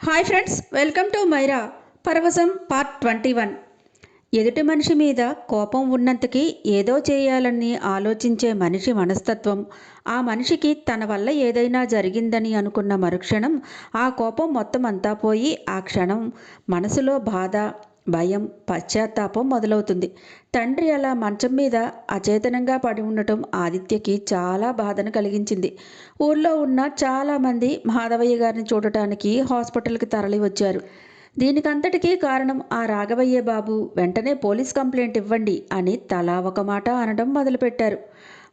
Hi friends welcome to Myra పరవశం part twenty one. ఎదుటి మనిషి మీద కోపం ఉన్నంతకి ఏదో చేయాలని ఆలోచించే మనిషి మనస్తత్వం. ఆ మనిషికి తన వల్ల ఏదైనా జరిగిందని అనుకున్న మరుక్షణం ఆ కోపం మొత్తం అంతా పోయి ఆ క్షణం మనసులో బాధ భయం పశ్చాత్తాపం మొదలవుతుంది. తండ్రి అలా మంచం మీద అచేతనంగా పడి ఉండటం ఆదిత్యకి చాలా బాధను కలిగించింది. ఊర్లో ఉన్న చాలామంది మాధవయ్య గారిని చూడటానికి హాస్పిటల్కి తరలి వచ్చారు దీనికంతటికీ కారణం ఆ రాఘవయ్య బాబు వెంటనే పోలీస్ కంప్లైంట్ ఇవ్వండి అని తలా ఒక మాట అనడం మొదలుపెట్టారు.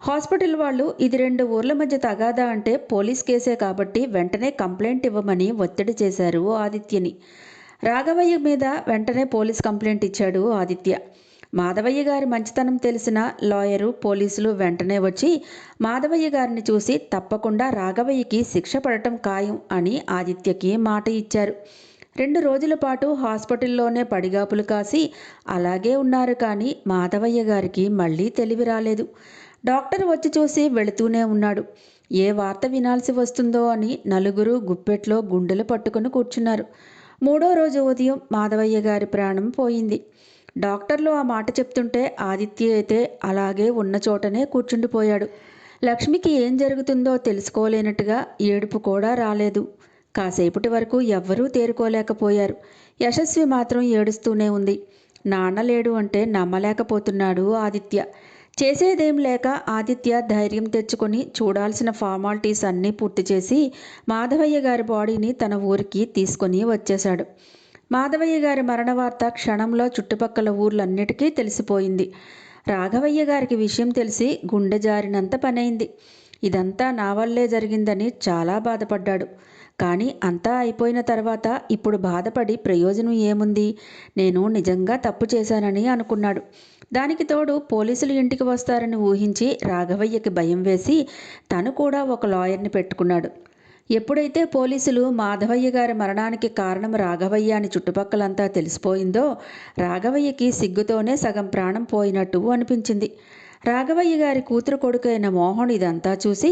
హాస్పిటల్ వాళ్ళు ఇది రెండు ఊర్ల మధ్య తగాదా అంటే పోలీస్ కేసే కాబట్టి వెంటనే కంప్లైంట్ ఇవ్వమని ఒత్తిడి చేశారు ఆదిత్యని. రాఘవయ్య మీద వెంటనే పోలీస్ కంప్లైంట్ ఇచ్చాడు ఆదిత్య. మాధవయ్య గారి మంచితనం తెలిసిన లాయరు పోలీసులు వెంటనే వచ్చి మాధవయ్య గారిని చూసి తప్పకుండా రాఘవయ్యకి శిక్ష పడటం ఖాయం అని ఆదిత్యకి మాట ఇచ్చారు. రెండు రోజుల పాటు హాస్పిటల్లోనే పడిగాపులు కాసి అలాగే ఉన్నారు కానీ మాధవయ్య గారికి మళ్ళీ తెలివి రాలేదు. డాక్టర్ వచ్చి చూసి వెళుతూనే ఉన్నాడు. ఏ వార్త వినాల్సి వస్తుందో అని నలుగురు గుప్పెట్లో గుండెలు పట్టుకుని కూర్చున్నారు. మూడో రోజు ఉదయం మాధవయ్య గారి ప్రాణం పోయింది. డాక్టర్లు ఆ మాట చెప్తుంటే ఆదిత్య అయితే అలాగే ఉన్న చోటనే కూర్చుండిపోయాడు. లక్ష్మికి ఏం జరుగుతుందో తెలుసుకోలేనట్టుగా ఏడుపు కూడా రాలేదు. కాసేపటి వరకు ఎవ్వరూ తేరుకోలేకపోయారు. యశస్వి మాత్రం ఏడుస్తూనే ఉంది. నాన్న లేడు అంటే నమ్మలేకపోతున్నాడు ఆదిత్య. చేసేదేం లేక ఆదిత్య ధైర్యం తెచ్చుకొని చూడాల్సిన ఫార్మాలిటీస్ అన్నీ పూర్తి చేసి మాధవయ్య గారి బాడీని తన ఊరికి తీసుకొని వచ్చేశాడు. మాధవయ్య గారి మరణ వార్త క్షణంలో చుట్టుపక్కల ఊర్లన్నిటికీ తెలిసిపోయింది. రాఘవయ్య గారికి విషయం తెలిసి గుండె జారినంత పనైంది. ఇదంతా నా వల్లే జరిగిందని చాలా బాధపడ్డాడు. కానీ అంతా అయిపోయిన తర్వాత ఇప్పుడు బాధపడి ప్రయోజనం ఏముంది? నేను నిజంగా తప్పు చేశానని అనుకున్నాడు. దానికి తోడు పోలీసులు ఇంటికి వస్తారని ఊహించి రాఘవయ్యకి భయం వేసి తను కూడా ఒక లాయర్ని పెట్టుకున్నాడు. ఎప్పుడైతే పోలీసులు మాధవయ్య గారి మరణానికి కారణం రాఘవయ్య అని చుట్టుపక్కలంతా తెలిసిపోయిందో రాఘవయ్యకి సిగ్గుతోనే సగం ప్రాణం పోయినట్టు అనిపించింది. రాఘవయ్య గారి కూతురు కొడుకైన మోహన్ ఇదంతా చూసి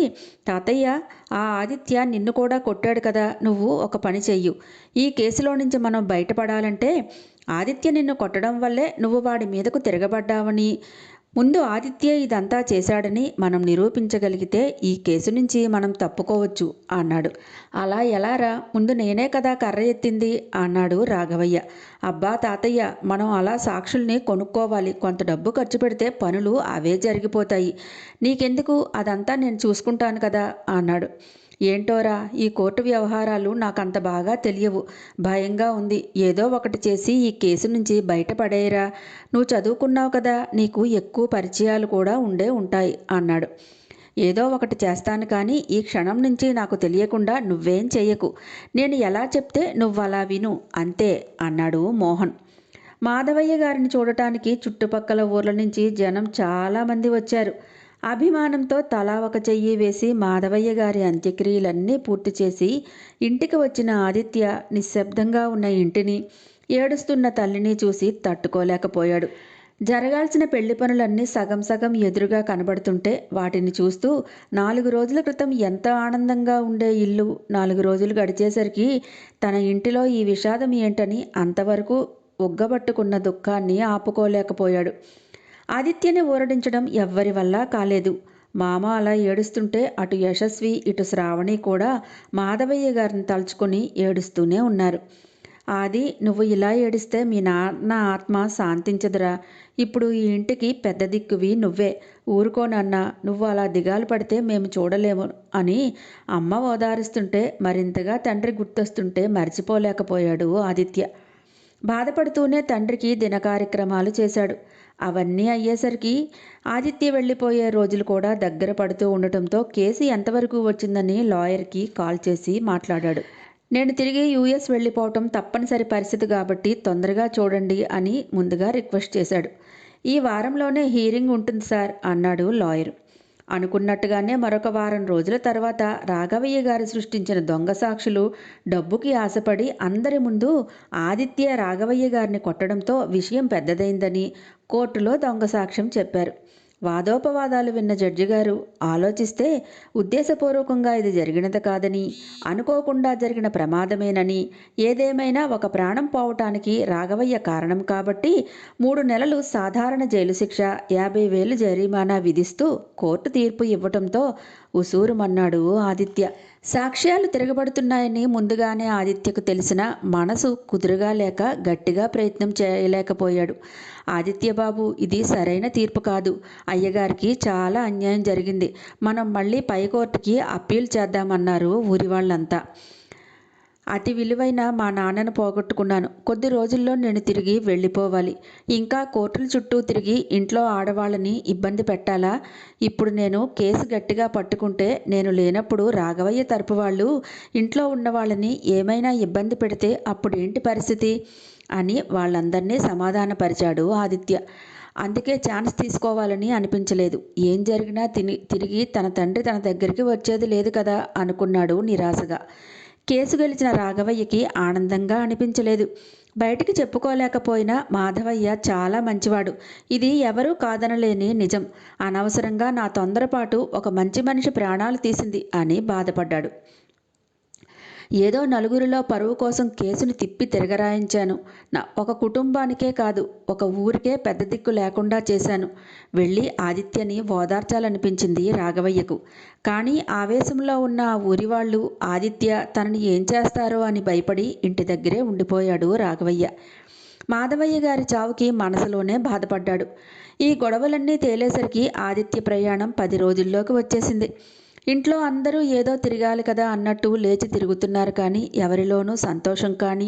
తాతయ్య ఆ ఆదిత్య నిన్ను కూడా కొట్టాడు కదా నువ్వు ఒక పని చెయ్యు. ఈ కేసులో నుంచి మనం బయటపడాలంటే ఆదిత్య నిన్ను కొట్టడం వల్లే నువ్వు వాడి మీదకు తిరగబడ్డావని ముందు ఆదిత్య ఇదంతా చేశాడని మనం నిరూపించగలిగితే ఈ కేసు నుంచి మనం తప్పుకోవచ్చు అన్నాడు. అలా ఎలారా? ముందు నేనే కదా కర్ర ఎత్తింది అన్నాడు రాఘవయ్య. అబ్బా తాతయ్య మనం అలా సాక్షుల్ని కొనుక్కోవాలి. కొంత డబ్బు ఖర్చు పెడితే పనులు అవే జరిగిపోతాయి. నీకెందుకు? అదంతా నేను చూసుకుంటాను కదా అన్నాడు. ఏంటోరా ఈ కోర్టు వ్యవహారాలు నాకంత బాగా తెలియవు. భయంగా ఉంది. ఏదో ఒకటి చేసి ఈ కేసు నుంచి బయటపడేయరా. నువ్వు చదువుకున్నావు కదా నీకు ఎక్కువ పరిచయాలు కూడా ఉండే ఉంటాయి అన్నాడు. ఏదో ఒకటి చేస్తాను కానీ ఈ క్షణం నుంచి నాకు తెలియకుండా నువ్వేం చెయ్యకు. నేను ఎలా చెప్తే నువ్వు అలా విను అంతే అన్నాడు మోహన్. మాధవయ్య గారిని చూడటానికి చుట్టుపక్కల ఊర్ల నుంచి జనం చాలామంది వచ్చారు. అభిమానంతో తలా ఒక చెయ్యి వేసి మాధవయ్య గారి అంత్యక్రియలన్నీ పూర్తి చేసి ఇంటికి వచ్చిన ఆదిత్య నిశ్శబ్దంగా ఉన్న ఇంటిని ఏడుస్తున్న తల్లిని చూసి తట్టుకోలేకపోయాడు. జరగాల్సిన పెళ్ళి పనులన్నీ సగం సగం ఎదురుగా కనబడుతుంటే వాటిని చూస్తూ నాలుగు రోజుల క్రితం ఎంత ఆనందంగా ఉండే ఇల్లు నాలుగు రోజులు గడిచేసరికి తన ఇంటిలో ఈ విషాదం ఏంటని అంతవరకు ఒగ్గబట్టుకున్న దుఃఖాన్ని ఆపుకోలేకపోయాడు. ఆదిత్యని ఊరడించడం ఎవ్వరి వల్ల కాలేదు. మామ అలా ఏడుస్తుంటే అటు యశస్వి ఇటు శ్రావణి కూడా మాధవయ్య గారిని తలుచుకొని ఏడుస్తూనే ఉన్నారు. ఆది నువ్వు ఇలా ఏడిస్తే మీ నాన్న ఆత్మ శాంతించదురా. ఇప్పుడు ఈ ఇంటికి పెద్ద దిక్కువి నువ్వే. ఊరుకోనన్నా నువ్వు అలా దిగాలు పడితే మేము చూడలేము అని అమ్మ ఓదారుస్తుంటే మరింతగా తండ్రి గుర్తొస్తుంటే మర్చిపోలేకపోయాడు ఆదిత్య. బాధపడుతూనే తండ్రికి దిన కార్యక్రమాలు చేశాడు. అవన్నీ అయ్యేసరికి ఆదిత్య వెళ్ళిపోయే రోజులు కూడా దగ్గర పడుతూ ఉండటంతో కేసు ఎంతవరకు వచ్చిందని లాయర్కి కాల్ చేసి మాట్లాడాడు. నేను తిరిగి యూఎస్ వెళ్ళిపోవటం తప్పనిసరి పరిస్థితి కాబట్టి తొందరగా చూడండి అని ముందుగా రిక్వెస్ట్ చేశాడు. ఈ వారంలోనే హీరింగ్ ఉంటుంది సార్ అన్నాడు లాయర్. అనుకున్నట్టుగానే మరొక వారం రోజుల తర్వాత రాఘవయ్య గారు సృష్టించిన దొంగ సాక్షులు డబ్బుకి ఆశపడి అందరి ముందు ఆదిత్య రాఘవయ్య గారిని కొట్టడంతో విషయం పెద్దదైందని కోర్టులో దొంగ సాక్ష్యం చెప్పారు. వాదోపవాదాలు విన్న జడ్జి గారు ఆలోచిస్తే ఉద్దేశపూర్వకంగా ఇది జరిగినది కాదని అనుకోకుండా జరిగిన ప్రమాదమేనని ఏదేమైనా ఒక ప్రాణం పోవటానికి రాఘవయ్య కారణం కాబట్టి మూడు నెలలు సాధారణ జైలు శిక్ష యాభై వేలు జరిమానా విధిస్తూ కోర్టు తీర్పు ఇవ్వటంతో ఉసూరుమన్నాడు ఆదిత్య. సాక్ష్యాలు తిరగబడుతున్నాయని ముందుగానే ఆదిత్యకు తెలిసిన మనసు కుదురుగా లేక గట్టిగా ప్రయత్నం చేయలేకపోయాడు. ఆదిత్యబాబు ఇది సరైన తీర్పు కాదు. అయ్యగారికి చాలా అన్యాయం జరిగింది. మనం మళ్ళీ పై కోర్టుకి అప్పీల్ చేద్దామన్నారు ఊరి వాళ్ళంతా అతి విలువైన మా నాన్నను పోగొట్టుకున్నాను. కొద్ది రోజుల్లో నేను తిరిగి వెళ్ళిపోవాలి. ఇంకా కోర్టుల చుట్టూ తిరిగి ఇంట్లో ఆడవాళ్ళని ఇబ్బంది పెట్టాలా? ఇప్పుడు నేను కేసు గట్టిగా పట్టుకుంటే నేను లేనప్పుడు రాఘవయ్య తరపు వాళ్ళు ఇంట్లో ఉన్న వాళ్ళని ఏమైనా ఇబ్బంది పెడితే అప్పుడు ఏంటి పరిస్థితి? అని వాళ్ళందరినీ సమాధానపరిచాడు ఆదిత్య. అందుకే ఛాన్స్ తీసుకోవాలని అనిపించలేదు. ఏం జరిగినా తిని తిరిగి తన తండ్రి తన దగ్గరికి వచ్చేది లేదు కదా అనుకున్నాడు నిరాశగా. కేసు గెలిచిన రాఘవయ్యకి ఆనందంగా అనిపించలేదు. బయటికి చెప్పుకోలేకపోయినా మాధవయ్య చాలా మంచివాడు. ఇది ఎవరూ కాదనలేని నిజం. అనవసరంగా నా తొందరపాటు ఒక మంచి మనిషి ప్రాణాలు తీసింది అని బాధపడ్డాడు. ఏదో నలుగురిలో పరువు కోసం కేసుని తిప్పి తిరగరాయించాను. నా ఒక కుటుంబానికే కాదు ఒక ఊరికే పెద్ద దిక్కు లేకుండా చేశాను. వెళ్ళి ఆదిత్యని ఓదార్చాలనిపించింది రాఘవయ్యకు. కానీ ఆవేశంలో ఉన్న ఆ ఊరి వాళ్ళు ఆదిత్య తనని ఏం చేస్తారో అని భయపడి ఇంటి దగ్గరే ఉండిపోయాడు రాఘవయ్య. మాధవయ్య గారి చావుకి మనసులోనే బాధపడ్డాడు. ఈ గొడవలన్నీ తేలేసరికి ఆదిత్య ప్రయాణం పది రోజుల్లోకి వచ్చేసింది. ఇంట్లో అందరూ ఏదో తిరగాలి కదా అన్నట్టు లేచి తిరుగుతున్నారు కానీ ఎవరిలోనూ సంతోషం కానీ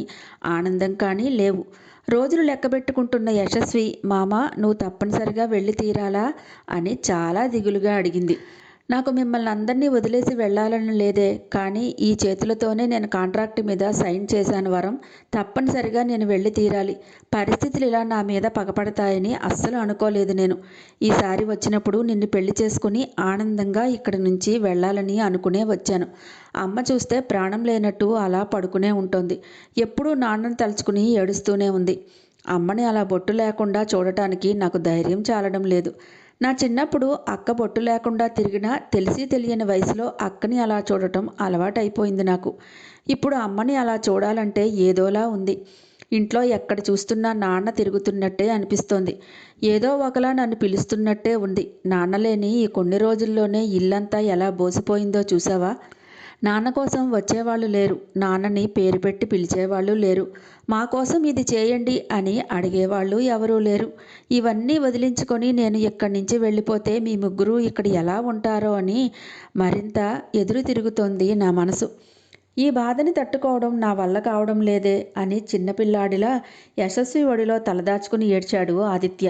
ఆనందం కానీ లేవు. రోజులు లెక్కబెట్టుకుంటున్న యశస్వి మామ నువ్వు తప్పనిసరిగా వెళ్ళి తీరాలా? అని చాలా దిగులుగా అడిగింది. నాకు మిమ్మల్ని అందరినీ వదిలేసి వెళ్ళాలని లేదే కానీ ఈ చేతులతోనే నేను కాంట్రాక్ట్ మీద సైన్ చేశాను వరం. తప్పనిసరిగా నేను వెళ్ళి తీరాలి. పరిస్థితులు ఇలా నా మీద పగపడతాయని అస్సలు అనుకోలేదు నేను. ఈసారి వచ్చినప్పుడు నిన్ను పెళ్ళి చేసుకుని ఆనందంగా ఇక్కడి నుంచి వెళ్ళాలని అనుకునే వచ్చాను. అమ్మ చూస్తే ప్రాణం లేనట్టు అలా పడుకునే ఉంటుంది. ఎప్పుడూ నాన్నను తలుచుకుని ఏడుస్తూనే ఉంది. అమ్మని అలా బొట్టు లేకుండా చూడటానికి నాకు ధైర్యం చాలడం లేదు. నా చిన్నప్పుడు అక్క బొట్టు లేకుండా తిరిగినా తెలిసి తెలియని వయసులో అక్కని అలా చూడటం అలవాటైపోయింది నాకు. ఇప్పుడు అమ్మని అలా చూడాలంటే ఏదోలా ఉంది. ఇంట్లో ఎక్కడ చూస్తున్నా నాన్న తిరుగుతున్నట్టే అనిపిస్తోంది. ఏదో ఒకలా నన్ను పిలుస్తున్నట్టే ఉంది. నాన్న లేని ఈ కొన్ని రోజుల్లోనే ఇల్లంతా ఎలా బోసిపోయిందో చూసావా? నాన్న కోసం వచ్చేవాళ్ళు లేరు. నాన్నని పేరు పెట్టి పిలిచేవాళ్ళు లేరు. మా కోసం ఇది చేయండి అని అడిగేవాళ్ళు ఎవరూ లేరు. ఇవన్నీ వదిలించుకొని నేను ఇక్కడి నుంచి వెళ్ళిపోతే మీ ముగ్గురు ఇక్కడ ఎలా ఉంటారో అని మరింత ఎదురు తిరుగుతోంది నా మనసు. ఈ బాధని తట్టుకోవడం నా వల్ల కావడం లేదే అని చిన్నపిల్లాడిలా యశస్వి ఒడిలో తలదాచుకుని ఏడ్చాడు ఆదిత్య.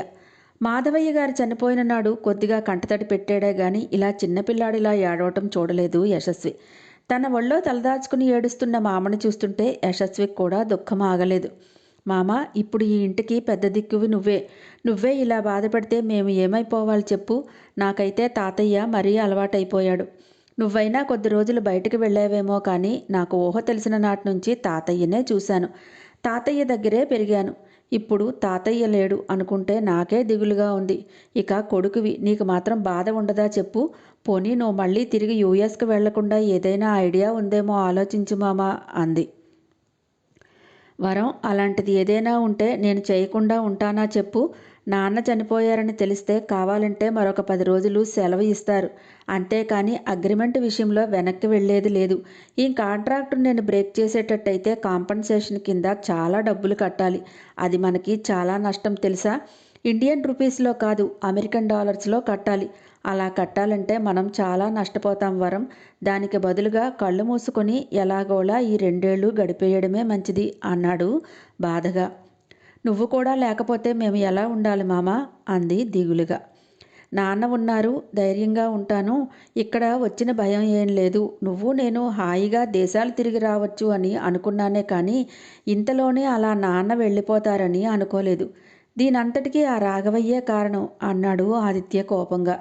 మాధవయ్య గారు చనిపోయిన నాడు కొద్దిగా కంటతడి పెట్టాడే గాని ఇలా చిన్నపిల్లాడిలా ఏడవటం చూడలేదు యశస్వి. తన ఒళ్ళో తలదాచుకుని ఏడుస్తున్న మామని చూస్తుంటే యశస్వికి కూడా దుఃఖం ఆగలేదు. మామ ఇప్పుడు ఈ ఇంటికి పెద్ద దిక్కువి నువ్వే. నువ్వే ఇలా బాధపడితే మేము ఏమైపోవాలి చెప్పు. నాకైతే తాతయ్య మరీ అలవాటైపోయాడు. నువ్వైనా కొద్ది రోజులు బయటకు వెళ్ళావేమో కానీ నాకు ఊహ తెలిసిన నాటి నుంచి తాతయ్యనే చూశాను. తాతయ్య దగ్గరే పెరిగాను. ఇప్పుడు తాతయ్య లేడు అనుకుంటే నాకే దిగులుగా ఉంది. ఇక కొడుకువి నీకు మాత్రం బాధ ఉండదా చెప్పు. పోనీ నువ్వు మళ్ళీ తిరిగి యూఎస్కి వెళ్ళకుండా ఏదైనా ఐడియా ఉందేమో ఆలోచించు మామా అంది. వరం అలాంటిది ఏదైనా ఉంటే నేను చేయకుండా ఉంటానా చెప్పు. నాన్న చనిపోయారని తెలిస్తే కావాలంటే మరొక పది రోజులు సెలవు ఇస్తారు. అంతేకాని అగ్రిమెంట్ విషయంలో వెనక్కి వెళ్ళేది లేదు. ఈ కాంట్రాక్ట్ నేను బ్రేక్ చేసేటట్టయితే కాంపన్సేషన్ కింద చాలా డబ్బులు కట్టాలి. అది మనకి చాలా నష్టం తెలుసా? ఇండియన్ రూపీస్లో కాదు అమెరికన్ డాలర్స్లో కట్టాలి. అలా కట్టాలంటే మనం చాలా నష్టపోతాం వరం. దానికి బదులుగా కళ్ళు మూసుకొని ఎలాగోలా ఈ రెండేళ్ళు గడిపేయడమే మంచిది అన్నాడు బాధగా. నువ్వు కూడా లేకపోతే మేము ఎలా ఉండాలి మామా? అంది దిగులుగా. నాన్న ఉన్నారు ధైర్యంగా ఉంటాను. ఇక్కడ వచ్చిన భయం ఏం లేదు. నువ్వు నేను హాయిగా దేశాలు తిరిగి రావచ్చు అని అనుకున్నానే కానీ ఇంతలోనే అలా నాన్న వెళ్ళిపోతారని అనుకోలేదు. దీనంతటికీ ఆ రాఘవయ్యే కారణం అన్నాడు ఆదిత్య కోపంగా.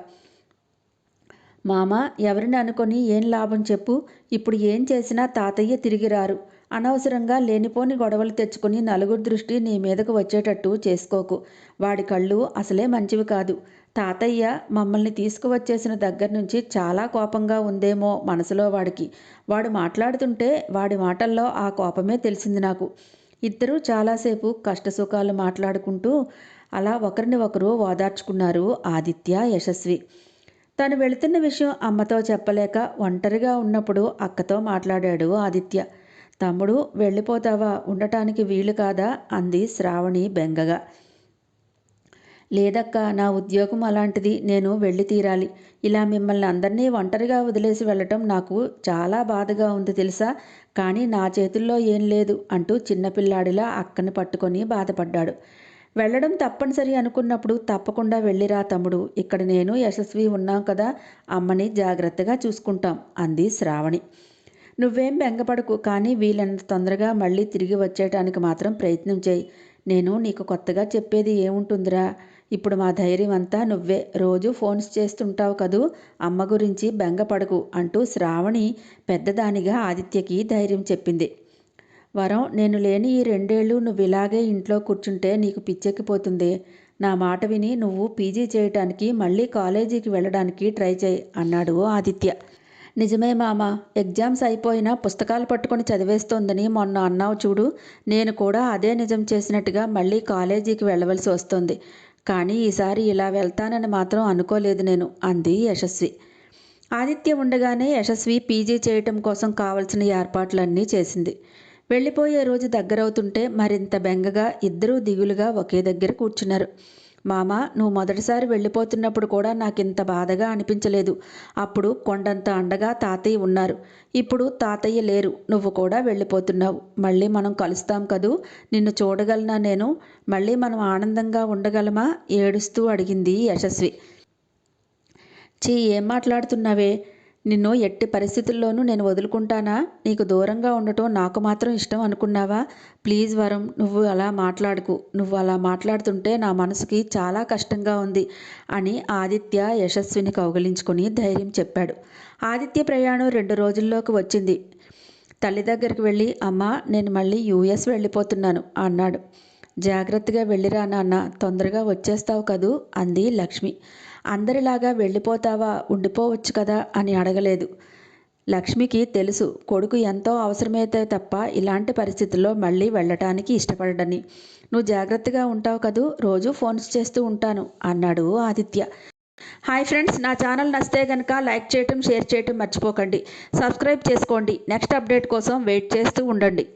మామ ఎవరిని అనుకొని ఏం లాభం చెప్పు? ఇప్పుడు ఏం చేసినా తాతయ్య తిరిగి రారు. అనవసరంగా లేనిపోని గొడవలు తెచ్చుకుని నలుగురు దృష్టి నీ మీదకు వచ్చేటట్టు చేసుకోకు. వాడి కళ్ళు అసలే మంచివి కాదు. తాతయ్య మమ్మల్ని తీసుకువచ్చేసిన దగ్గర నుంచి చాలా కోపంగా ఉందేమో మనసులో వాడికి. వాడు మాట్లాడుతుంటే వాడి మాటల్లో ఆ కోపమే తెలిసింది నాకు. ఇద్దరూ చాలాసేపు కష్టసుఖాలు మాట్లాడుకుంటూ అలా ఒకరిని ఒకరు ఓదార్చుకున్నారు ఆదిత్య యశస్వి. తను వెళుతున్న విషయం అమ్మతో చెప్పలేక ఒంటరిగా ఉన్నప్పుడు అక్కతో మాట్లాడాడు ఆదిత్య. తమ్ముడు వెళ్ళిపోతావా? ఉండటానికి వీలు కాదా? అంది శ్రావణి బెంగగా. లేదక్క నా ఉద్యోగం అలాంటిది. నేను వెళ్ళి తీరాలి. ఇలా మిమ్మల్ని అందరినీ ఒంటరిగా వదిలేసి వెళ్ళటం నాకు చాలా బాధగా ఉంది తెలుసా? కానీ నా చేతుల్లో ఏం లేదు అంటూ చిన్నపిల్లాడిలా అక్కని పట్టుకొని బాధపడ్డాడు. వెళ్ళడం తప్పనిసరి అనుకున్నప్పుడు తప్పకుండా వెళ్ళిరా తమ్ముడు. ఇక్కడ నేను యశస్వి ఉన్నాం కదా అమ్మని జాగ్రత్తగా చూసుకుంటాం అంది శ్రావణి. నువ్వేం బెంగపడకు కానీ వీలైనంత తొందరగా మళ్ళీ తిరిగి వచ్చేయటానికి మాత్రం ప్రయత్నం చేయి. నేను నీకు కొత్తగా చెప్పేది ఏముంటుందిరా? ఇప్పుడు మా ధైర్యం అంతా నువ్వే. రోజు ఫోన్స్ చేస్తుంటావు కదూ అమ్మ గురించి బెంగపడకు అంటూ శ్రావణి పెద్దదానిగా ఆదిత్యకి ధైర్యం చెప్పింది. వరం నేను లేని ఈ రెండేళ్ళు నువ్వు ఇలాగే ఇంట్లో కూర్చుంటే నీకు పిచ్చెక్కిపోతుంది. నా మాట విని నువ్వు పీజీ చేయటానికి మళ్ళీ కాలేజీకి వెళ్ళడానికి ట్రై చేయి అన్నాడు ఆదిత్య. నిజమే మామ ఎగ్జామ్స్ అయిపోయినా పుస్తకాలు పట్టుకొని చదివేస్తోందని మొన్న అన్నావు చూడు నేను కూడా అదే నిజం చేసినట్టుగా మళ్ళీ కాలేజీకి వెళ్ళవలసి వస్తుంది. కానీ ఈసారి ఇలా వెళ్తానని మాత్రం అనుకోలేదు నేను అంది యశస్వి. ఆదిత్య ఉండగానే యశస్వి పీజీ చేయటం కోసం కావలసిన ఏర్పాట్లన్నీ చేసింది. వెళ్ళిపోయే రోజు దగ్గరవుతుంటే మరింత బెంగగా ఇద్దరూ దిగులుగా ఒకే దగ్గర కూర్చున్నారు. మామ నువ్వు మొదటిసారి వెళ్ళిపోతున్నప్పుడు కూడా నాకింత బాధగా అనిపించలేదు. అప్పుడు కొండంత అండగా తాతయ్య ఉన్నారు. ఇప్పుడు తాతయ్య లేరు. నువ్వు కూడా వెళ్ళిపోతున్నావు. మళ్ళీ మనం కలుస్తాం కదూ? నిన్ను చూడగలనా నేను? మళ్ళీ మనం ఆనందంగా ఉండగలమా? ఏడుస్తూ అడిగింది యశస్వి. చీ ఏం మాట్లాడుతున్నావే? నిన్ను ఎట్టి పరిస్థితుల్లోనూ నేను వదులుకుంటానా? నీకు దూరంగా ఉండటం నాకు మాత్రం ఇష్టం అనుకున్నావా? ప్లీజ్ వరం నువ్వు అలా మాట్లాడుకు. నువ్వు అలా మాట్లాడుతుంటే నా మనసుకి చాలా కష్టంగా ఉంది అని ఆదిత్య యశస్విని కౌగలించుకొని ధైర్యం చెప్పాడు. ఆదిత్య ప్రయాణం రెండు రోజుల్లోకి వచ్చింది. తల్లి దగ్గరికి వెళ్ళి అమ్మ నేను మళ్ళీ యూఎస్ వెళ్ళిపోతున్నాను అన్నాడు. జాగ్రత్తగా వెళ్ళిరా నాన్న తొందరగా వచ్చేస్తావు కదూ అంది లక్ష్మి. అందరిలాగా వెళ్ళిపోతావా? ఉండిపోవచ్చు కదా? అని అడగలేదు. లక్ష్మికి తెలుసు కొడుకు ఎంతో అవసరమైతే తప్ప ఇలాంటి పరిస్థితుల్లో మళ్ళీ వెళ్ళటానికి ఇష్టపడడని. నువ్వు జాగ్రత్తగా ఉంటావు కదూ? రోజు ఫోన్స్ చేస్తూ ఉంటాను అన్నాడు ఆదిత్య. హాయ్ ఫ్రెండ్స్ నా ఛానల్ నచ్చితే కనుక లైక్ చేయటం షేర్ చేయటం మర్చిపోకండి. సబ్స్క్రైబ్ చేసుకోండి. నెక్స్ట్ అప్డేట్ కోసం వెయిట్ చేస్తూ ఉండండి.